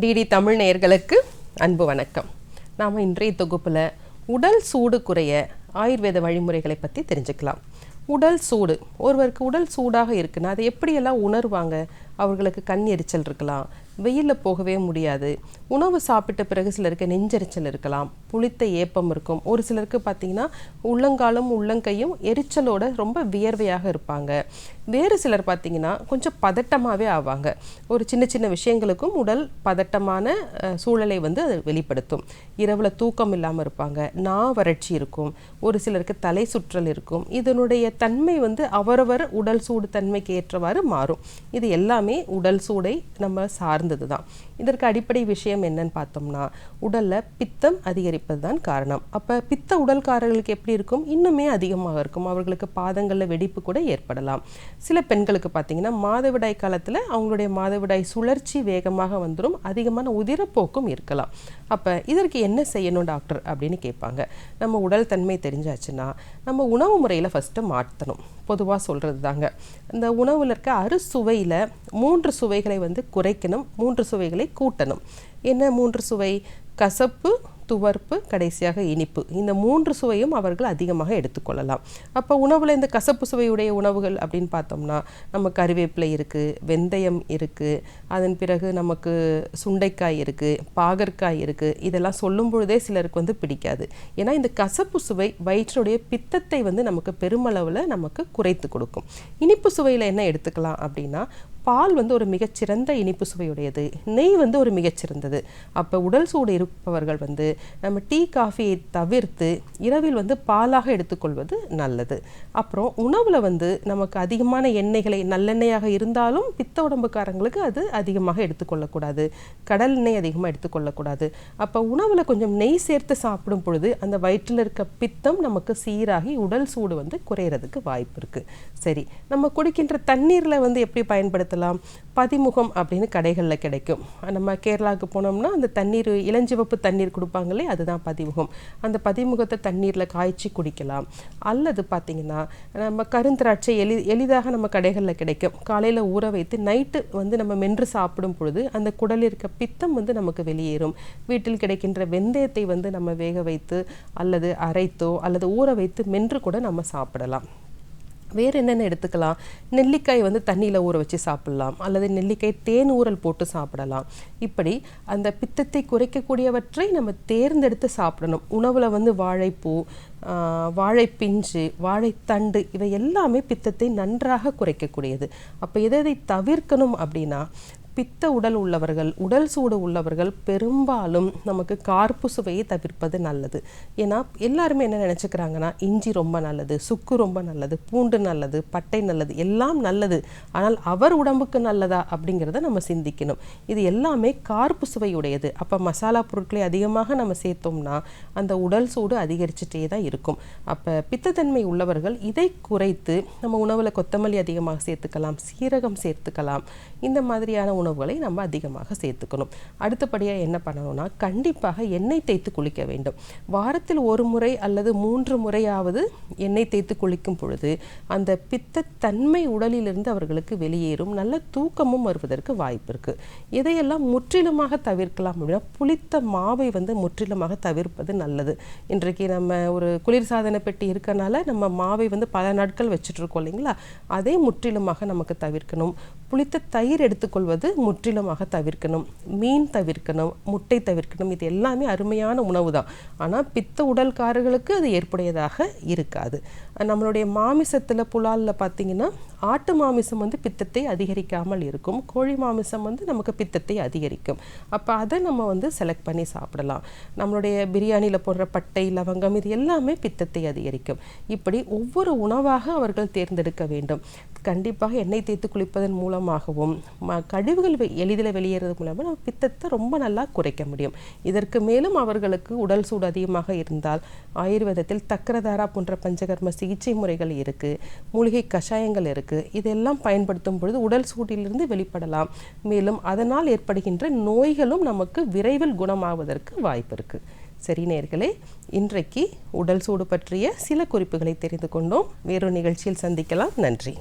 DD Tamil நேயர்களுக்கு அன்பு வணக்கம். நாம் இன்றைய தொகுப்பில் உடல் சூடு குறைய ஆயுர்வேத வழிமுறைகளை பற்றி தெரிஞ்சுக்கலாம். உடல் சூடு ஒருவருக்கு உடல் சூடாக இருக்குன்னா அதை எப்படியெல்லாம் உணர்வாங்க? அவர்களுக்கு கண் எரிச்சல் இருக்கலாம். வெயிலில் போகவே முடியாது. உணவு சாப்பிட்ட பிறகு சிலருக்கு நெஞ்செரிச்சல் இருக்கலாம். புளித்த ஏப்பம் இருக்கும். ஒரு சிலருக்கு பார்த்தீங்கன்னா உள்ளங்காலும் உள்ளங்கையும் எரிச்சலோட ரொம்ப வியர்வையாக இருப்பாங்க. வேறு சிலர் பார்த்தீங்கன்னா கொஞ்சம் பதட்டமாகவே ஆவாங்க. ஒரு சின்ன சின்ன விஷயங்களுக்கும் உடல் பதட்டமான சூழலை வந்து அது வெளிப்படுத்தும். இரவில் தூக்கம் இல்லாமல் இருப்பாங்க. நா வறட்சி இருக்கும். ஒரு சிலருக்கு தலை சுற்றல் இருக்கும். இதனுடைய தன்மை வந்து அவரவர் உடல் சூடு தன்மைக்கு ஏற்றவாறு மாறும். இது எல்லாமே உடல் சூடை நம்ம சார்ந்தது தான். இதற்கு அடிப்படை விஷயம் என்னன்னு பார்த்தோம்னா உடல்ல பித்தம் அதிகரிப்பது தான் காரணம். அப்போ பித்த உடல்காரர்களுக்கு எப்படி இருக்கும்? இன்னுமே அதிகமாக இருக்கும். அவர்களுக்கு பாதங்களில் வெடிப்பு கூட ஏற்படலாம். சில பெண்களுக்கு பார்த்தீங்கன்னா மாதவிடாய் காலத்தில் அவங்களுடைய மாதவிடாய் சுழற்சி வேகமாக வந்துடும் அதிகமான உதிரப்போக்கும் இருக்கலாம். அப்போ இதற்கு என்ன செய்யணும் டாக்டர் அப்படின்னு கேட்பாங்க. நம்ம உடல் தன்மை தெரிஞ்சாச்சுன்னா நம்ம உணவு முறையில் ஃபஸ்ட்டு மாற்றணும். பொதுவாக சொல்கிறது தாங்க இந்த உணவில் இருக்க அறுசுவையில் மூன்று சுவைகளை வந்து குறைக்கணும் மூன்று சுவைகளை கூட்டணும். என்ன மூன்று சுவை? கசப்பு துவர்ப்பு கடைசியாக இனிப்பு. இந்த மூன்று சுவையும் அவர்கள் அதிகமாக எடுத்துக்கொள்ளலாம் அப்போ உணவில் இந்த கசப்பு சுவையுடைய உணவுகள் அப்படின்னு பார்த்தோம்னா நம்ம கருவேப்பிலை இருக்குது வெந்தயம் இருக்குது அதன் பிறகு நமக்கு சுண்டைக்காய் இருக்குது பாகற்காய் இருக்குது இதெல்லாம் சொல்லும் பொழுதே சிலருக்கு வந்து பிடிக்காது. ஏன்னா இந்த கசப்பு சுவை வயிற்றுடைய பித்தத்தை வந்து நமக்கு பெருமளவில் நமக்கு குறைத்து கொடுக்கும். இனிப்பு சுவையில் என்ன எடுத்துக்கலாம் அப்படின்னா பால் வந்து ஒரு மிகச்சிறந்த இனிப்பு சுவையுடையது. நெய் வந்து ஒரு மிகச்சிறந்தது. அப்போ உடல் சூடு இருப்பவர்கள் வந்து நம்ம டீ காஃபியை தவிர்த்து இரவில் வந்து பாலாக எடுத்துக்கொள்வது நல்லது. அப்புறம் உணவில் வந்து நமக்கு அதிகமான எண்ணெய்களை நல்லெண்ணெயாக இருந்தாலும் பித்த உடம்புக்காரங்களுக்கு அது அதிகமாக எடுத்துக்கொள்ளக்கூடாது. கடல் எண்ணெய் அதிகமாக எடுத்துக்கொள்ளக்கூடாது. அப்போ உணவில் கொஞ்சம் நெய் சேர்த்து சாப்பிடும் பொழுது அந்த வயிற்றில் இருக்க பித்தம் நமக்கு சீராகி உடல் சூடு வந்து குறையிறதுக்கு வாய்ப்பு இருக்குது சரி நம்ம குடிக்கின்ற தண்ணீரில் வந்து எப்படி பயன்படுத்தலாம் பதிமுகம் அப்படின்னு கடைகளில் கிடைக்கும். நம்ம கேரளாவுக்கு போனோம்னா அந்த தண்ணீர் இளஞ்சிவப்பு தண்ணீர் கொடுப்பாங்களே அதுதான் பதிமுகம். அந்த பதிமுகத்தை தண்ணீரில் காய்ச்சி குடிக்கலாம். அல்லது பார்த்தீங்கன்னா நம்ம கருந்திராட்சை எளி எளிதாக நம்ம கடைகளில் கிடைக்கும். காலையில் ஊற வைத்து நைட்டு வந்து நம்ம மென்று சாப்பிடும் பொழுது அந்த குடலில் இருக்க பித்தம் வந்து நமக்கு வெளியேறும். வீட்டில் கிடைக்கின்ற வெந்தயத்தை வந்து நம்ம வேக வைத்து அல்லது அரைத்தோ அல்லது ஊற வைத்து மென்று கூட நம்ம சாப்பிடலாம். வேறு என்னென்ன எடுத்துக்கலாம்? நெல்லிக்காய் வந்து தண்ணியில் ஊற வச்சு சாப்பிடலாம். அல்லது நெல்லிக்காய் தேன் ஊறல் போட்டு சாப்பிடலாம். இப்படி அந்த பித்தத்தை குறைக்கக்கூடியவற்றை நம்ம தேர்ந்தெடுத்து சாப்பிடணும். உணவில் வந்து வாழைப்பூ வாழைப்பிஞ்சு வாழைத்தண்டு இவை எல்லாமே பித்தத்தை நன்றாக குறைக்கக்கூடியது. அப்போ எதை எதை தவிர்க்கணும் அப்படின்னா பித்த உடல் உள்ளவர்கள் உடல் சூடு உள்ளவர்கள் பெரும்பாலும் நமக்கு கார்ப்பு சுவையை தவிர்ப்பது நல்லது. ஏன்னா எல்லாருமே என்ன நினச்சிக்கிறாங்கன்னா இஞ்சி ரொம்ப நல்லது சுக்கு ரொம்ப நல்லது பூண்டு நல்லது பட்டை நல்லது எல்லாம் நல்லது. ஆனால் அவர் உடம்புக்கு நல்லதா அப்படிங்கிறத நம்ம சிந்திக்கணும். இது எல்லாமே கார்ப்பு சுவையுடையது அப்போ மசாலா பொருட்களை அதிகமாக நம்ம சேர்த்தோம்னா அந்த உடல் சூடு அதிகரிச்சுட்டே தான் இருக்கும். அப்போ பித்தத்தன்மை உள்ளவர்கள் இதை குறைத்து நம்ம உணவில் கொத்தமல்லி அதிகமாக சேர்த்துக்கலாம் சீரகம் சேர்த்துக்கலாம் இந்த மாதிரியான உணவுகளை நம்ம அதிகமாக சேர்த்துக்கணும். அடுத்தபடியாக என்ன பண்ணணும்னா கண்டிப்பாக எண்ணெய் தேய்த்து குளிக்க வேண்டும். வாரத்தில் ஒரு முறை அல்லது மூன்று முறையாவது எண்ணெய் தேய்த்து குளிக்கும் பொழுது அந்த பித்தத்தன்மை உடலிலிருந்து அவர்களுக்கு வெளியேறும் நல்ல தூக்கமும் வருவதற்கு வாய்ப்பு இருக்குது இதையெல்லாம் முற்றிலுமாக தவிர்க்கலாம் அப்படின்னா புளித்த மாவை வந்து முற்றிலுமாக தவிர்ப்பது நல்லது. இன்றைக்கு நம்ம ஒரு குளிர்சாதன பெட்டி இருக்கனால நம்ம மாவை வந்து பல நாட்கள் வச்சுட்டு இருக்கோம் இல்லைங்களா? அதை முற்றிலுமாக நமக்கு தவிர்க்கணும். புளித்த தயிர் எடுத்துக்கொள்வது முற்றிலுமாக தவிர்க்கணும் மீன் தவிர்க்கணும் முட்டை தவிர்க்கணும் இது எல்லாமே அருமையான உணவு தான் ஆனால் பித்த உடல்காரர்களுக்கு அது ஏற்புடையதாக இருக்காது. நம்மளுடைய மாமிசத்தில் புலாலில் பார்த்தீங்கன்னா ஆட்டு மாமிசம் வந்து பித்தத்தை அதிகரிக்காமல் இருக்கும். கோழி மாமிசம் வந்து நமக்கு பித்தத்தை அதிகரிக்கும். அப்போ அதை நம்ம வந்து செலக்ட் பண்ணி சாப்பிடலாம். நம்மளுடைய பிரியாணியில் போடுற பட்டை லவங்கம் இது எல்லாமே பித்தத்தை அதிகரிக்கும். இப்படி ஒவ்வொரு உணவாக அவர்கள் தேர்ந்தெடுக்க வேண்டும். கண்டிப்பாக எண்ணெய் தேய்த்து குளிப்பதன் மூலமாகவும் ம கழிவுகள் வெ- எளிதில் வெளியேறது மூலமாக நம்ம பித்தத்தை ரொம்ப நல்லா குறைக்க முடியும். இதற்கு மேலும் அவர்களுக்கு உடல் சூடு அதிகமாக இருந்தால் ஆயுர்வேதத்தில் தக்கரதாரா போன்ற பஞ்சகர்ம சிகிச்சை முறைகள் இருக்குது மூலிகை கஷாயங்கள் இருக்குது இருக்குது இதெல்லாம் பயன்படுத்தும் பொழுது உடல் சூட்டிலிருந்து வெளிப்படலாம். மேலும் அதனால் ஏற்படுகின்ற நோய்களும் நமக்கு விரைவில் குணமாவதற்கு வாய்ப்பு இருக்குது சரி நேர்களே இன்றைக்கு உடல் சூடு பற்றிய சில குறிப்புகளை தெரிந்து கொண்டோம். வேறொரு நிகழ்ச்சியில் சந்திக்கலாம். நன்றி.